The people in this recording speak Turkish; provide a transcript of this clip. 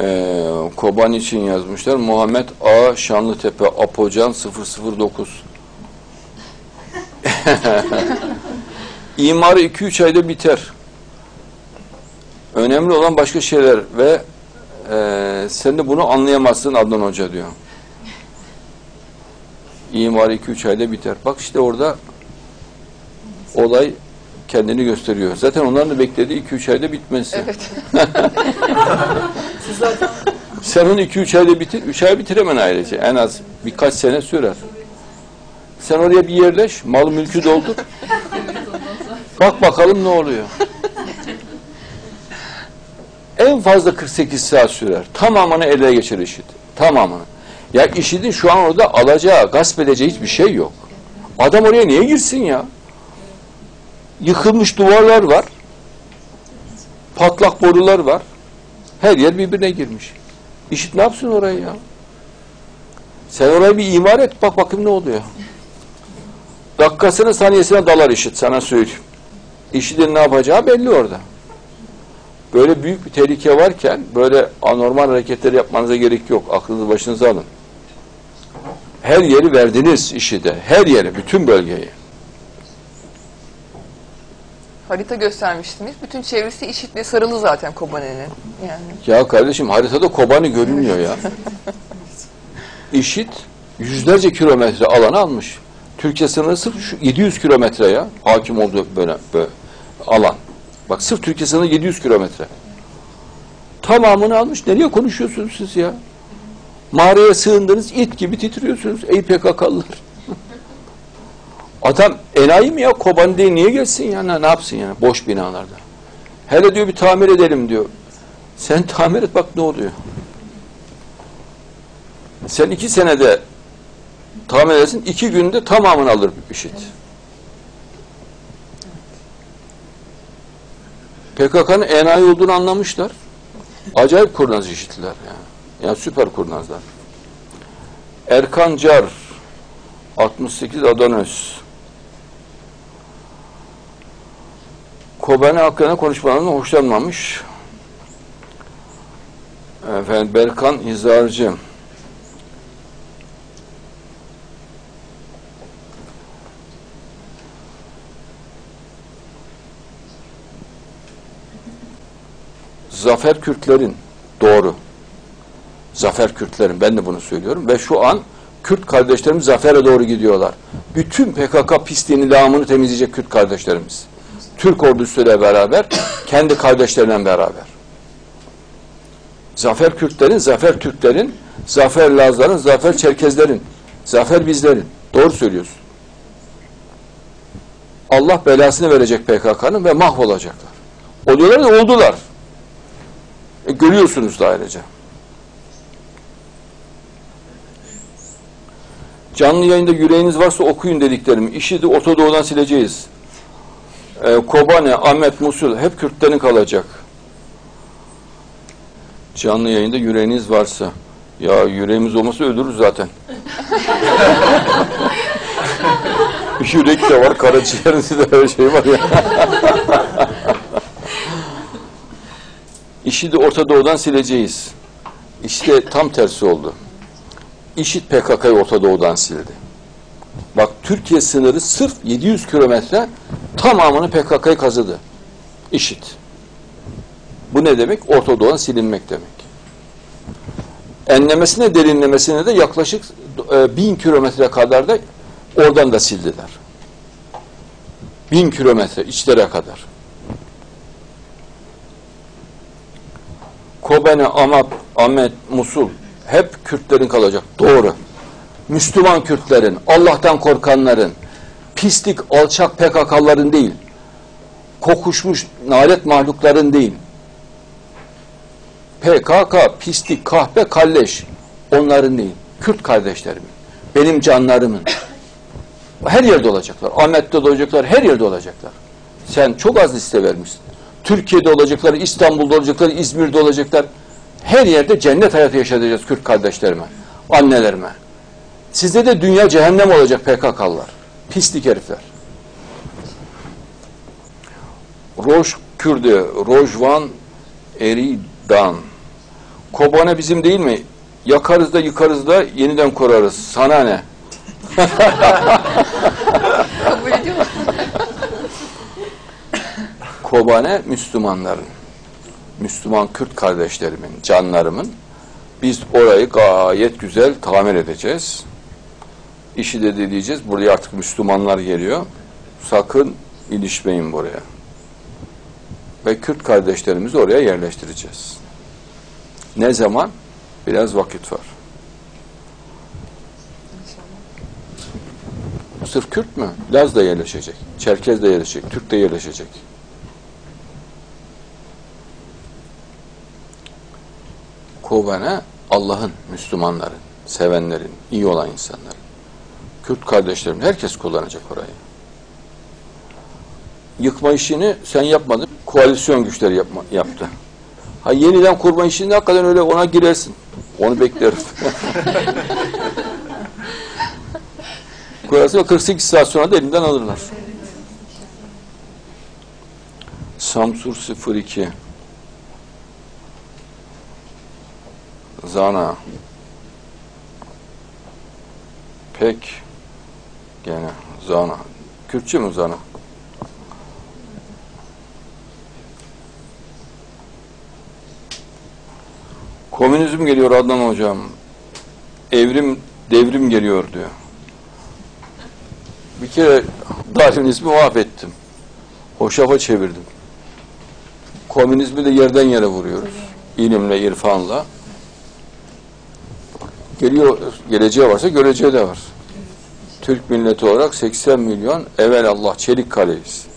Ee, Koban için yazmışlar. Muhammed A. Şanlıtepe Apocan 009 İmarı 2-3 ayda biter. Önemli olan başka şeyler ve e, sen de bunu anlayamazsın Adnan Hoca diyor. İmarı 2-3 ayda biter. Bak işte orada olay kendini gösteriyor. Zaten onların da beklediği 2-3 ayda bitmesi. Evet. Sen onu 2-3 ayda bitir, 3 ay bitiremen ailece. En az birkaç sene sürer. Sen oraya bir yerleş, mal mülkü doldur. Bak bakalım ne oluyor. En fazla 48 saat sürer. Tamamını ele geçir işit. Tamamını. Ya işitin şu an orada alacağı, gasp edeceği hiçbir şey yok. Adam oraya niye girsin ya? Yıkılmış duvarlar var. Patlak borular var. Her yer birbirine girmiş. İşit ne yapsın orayı ya? Sen orayı bir imar et, bak bakayım ne oluyor. Dakikasını saniyesine dalar işit, sana söyleyeyim. İşitin ne yapacağı belli orada. Böyle büyük bir tehlike varken böyle anormal hareketleri yapmanıza gerek yok. Aklınızı başınıza alın. Her yeri verdiniz işi de. Her yeri, bütün bölgeyi. Harita göstermiştiniz. Bütün çevresi işitle sarılı zaten Kobane'nin. Yani Ya kardeşim haritada Kobani görünmüyor ya. İşit yüzlerce kilometre alanı almış. Türkiye sınırı sırf şu 700 kilometre ya hakim olduğu böyle, böyle alan. Bak sırf Türkiye sınırı 700 kilometre. Tamamını almış. Nereye konuşuyorsunuz siz ya? Mağaraya sığındınız, it gibi titriyorsunuz. Ey PKK'lılar. Adam enayi mi ya? Kobani değil niye gelsin ya? Ne, yapsın yani boş binalarda? Hele diyor bir tamir edelim diyor. Sen tamir et bak ne oluyor. Sen iki senede tamir edersin, iki günde tamamını alır işit. PKK'nın enayi olduğunu anlamışlar. Acayip kurnaz işittiler yani. Yani süper kurnazlar. Erkan Car 68 Adanöz Kobani hakkında konuşmalarından hoşlanmamış. Efendim Berkan Hizarcı Zafer Kürtlerin doğru. Zafer Kürtlerin ben de bunu söylüyorum ve şu an Kürt kardeşlerimiz zafere doğru gidiyorlar. Bütün PKK pisliğini, lağımını temizleyecek Kürt kardeşlerimiz. Türk ordusuyla beraber, kendi kardeşleriyle beraber. Zafer Kürtlerin, Zafer Türklerin, Zafer Lazların, Zafer Çerkezlerin, Zafer bizlerin. Doğru söylüyorsun. Allah belasını verecek PKK'nın ve mahvolacaklar. Oluyorlar da oldular. E, görüyorsunuz da ayrıca. Canlı yayında yüreğiniz varsa okuyun dediklerimi. İşi de Orta Doğu'dan sileceğiz. Ee, Kobane, Ahmet, Musul hep Kürtlerin kalacak. Canlı yayında yüreğiniz varsa. Ya yüreğimiz olmasa öldürürüz zaten. Yürek de var, karaciğerinde de her şey var ya. İşi de Orta Doğu'dan sileceğiz. İşte tam tersi oldu. İşit PKK'yı Orta Doğu'dan sildi. Bak Türkiye sınırı sırf 700 kilometre tamamını PKK'yı kazıdı. İşit. Bu ne demek? Orta silinmek demek. Enlemesine derinlemesine de yaklaşık e, bin kilometre kadar da oradan da sildiler. Bin kilometre içlere kadar. Kobane, Amap, Ahmet, Musul hep Kürtlerin kalacak. Doğru. Müslüman Kürtlerin, Allah'tan korkanların, pislik, alçak PKK'ların değil, kokuşmuş nalet mahlukların değil. PKK, pislik, kahpe, kalleş onların değil. Kürt kardeşlerimin, benim canlarımın. Her yerde olacaklar. Ahmet'te de olacaklar, her yerde olacaklar. Sen çok az liste vermişsin. Türkiye'de olacaklar, İstanbul'da olacaklar, İzmir'de olacaklar. Her yerde cennet hayatı yaşatacağız Kürt kardeşlerime, annelerime. Sizde de dünya cehennem olacak PKK'lılar. Pislik herifler. Roj Kürdi, Rojvan Eridan. Kobane bizim değil mi? Yakarız da yıkarız da yeniden kurarız. Sana ne? Kobane Müslümanların, Müslüman Kürt kardeşlerimin, canlarımın biz orayı gayet güzel tamir edeceğiz. İşi de diyeceğiz. Buraya artık Müslümanlar geliyor. Sakın ilişmeyin buraya. Ve Kürt kardeşlerimizi oraya yerleştireceğiz. Ne zaman? Biraz vakit var. Sırf Kürt mü? Laz da yerleşecek. Çerkez de yerleşecek. Türk de yerleşecek. Kobane Allah'ın, Müslümanların, sevenlerin, iyi olan insanların. Kürt kardeşlerim, herkes kullanacak orayı. Yıkma işini sen yapmadın, koalisyon güçleri yapma, yaptı. Ha yeniden kurma işini hakikaten öyle ona girersin. Onu beklerim. Ve 48 saat sonra da elinden alırlar. Samsur 02 Zana Pek Gene Zana Kürtçe mi Zana? Komünizm geliyor Adnan Hocam. Evrim, devrim geliyor diyor. Bir kere Darwinizmi mahvettim. Hoşafa çevirdim. Komünizmi de yerden yere vuruyoruz. İlimle, irfanla. Geliyor, geleceği varsa göreceği de var. Türk milleti olarak 80 milyon evvel Allah çelik kaleyiz.